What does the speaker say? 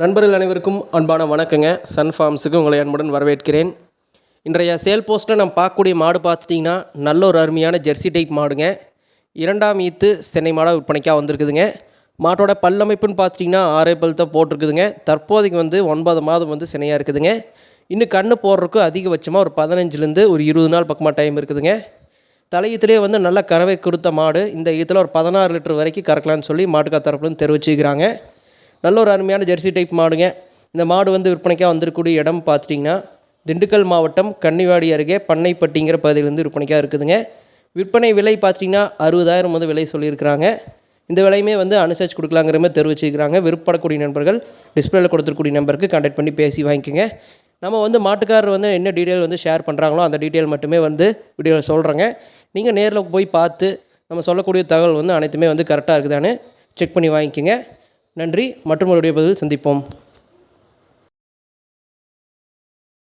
நண்பர்கள் அனைவருக்கும் அன்பான வணக்கங்க. சன் ஃபார்ம்ஸுக்கு உங்களை அன்புடன் வரவேற்கிறேன். இன்றைய சேல் போஸ்ட்டில் நம்ம பார்க்கக்கூடிய மாடு பார்த்துட்டிங்கன்னா நல்ல ஒரு அருமையான ஜெர்சி டைப் மாடுங்க. இரண்டாம் ஈத்து சென்னை மாடாக விற்பனைக்காக வந்திருக்குதுங்க. மாட்டோட பல்லமைப்புன்னு பார்த்துட்டிங்கன்னா ஆறே பல் தான் போட்டிருக்குதுங்க. தற்போதைக்கு வந்து ஒன்பது மாதம் வந்து சென்னையாக இருக்குதுங்க. இன்னும் கண்ணு போடுறதுக்கு அதிகபட்சமாக ஒரு பதினஞ்சுலேருந்து ஒரு இருபது நாள் பக்கமாக டைம் இருக்குதுங்க. தலையத்துலேயே வந்து நல்ல கறவை கொடுத்த மாடு. இந்த ஈத்தில் ஒரு பதினாறு லிட்டர் வரைக்கும் கறக்கலான்னு சொல்லி மாட்டுக்கார் தரப்புலன்னு தெரிவிச்சுக்கிறாங்க. நல்ல ஒரு அருமையான ஜெர்சி டைப் மாடுங்க. இந்த மாடு வந்து விற்பனைக்காக வந்திருக்கக்கூடிய இடம் பார்த்துட்டிங்கன்னா திண்டுக்கல் மாவட்டம் கன்னிவாடி அருகே பண்ணைப்பட்டிங்கிற பகுதியிலேருந்து விற்பனைக்காக இருக்குதுங்க. விற்பனை விலை பார்த்திங்கன்னா அறுபதாயிரம் வந்து விலை சொல்லியிருக்கிறாங்க. இந்த விலையுமே வந்து அனுசரிச்சு கொடுக்கலாங்கிற மாதிரி தெரிவிச்சிருக்கிறாங்க. விருப்பப்படக்கூடிய நண்பர்கள் டிஸ்பிளேல கொடுத்துருக்கூடிய நம்பருக்கு கான்டாக்ட் பண்ணி பேசி வாங்கிக்கோங்க. நம்ம வந்து மாட்டுக்காரர் வந்து என்ன டீட்டெயில் வந்து ஷேர் பண்ணுறாங்களோ அந்த டீட்டெயில் மட்டுமே வந்து வீடியோவில் சொல்கிறேங்க நீங்கள் நேரில் போய் பார்த்து நம்ம சொல்லக்கூடிய தகவல் வந்து அனைத்துமே வந்து கரெக்டாக இருக்குதான்னு செக் பண்ணி வாங்கிக்கோங்க. நன்றி. மற்றும் ஒரு பதில் சந்திப்போம்.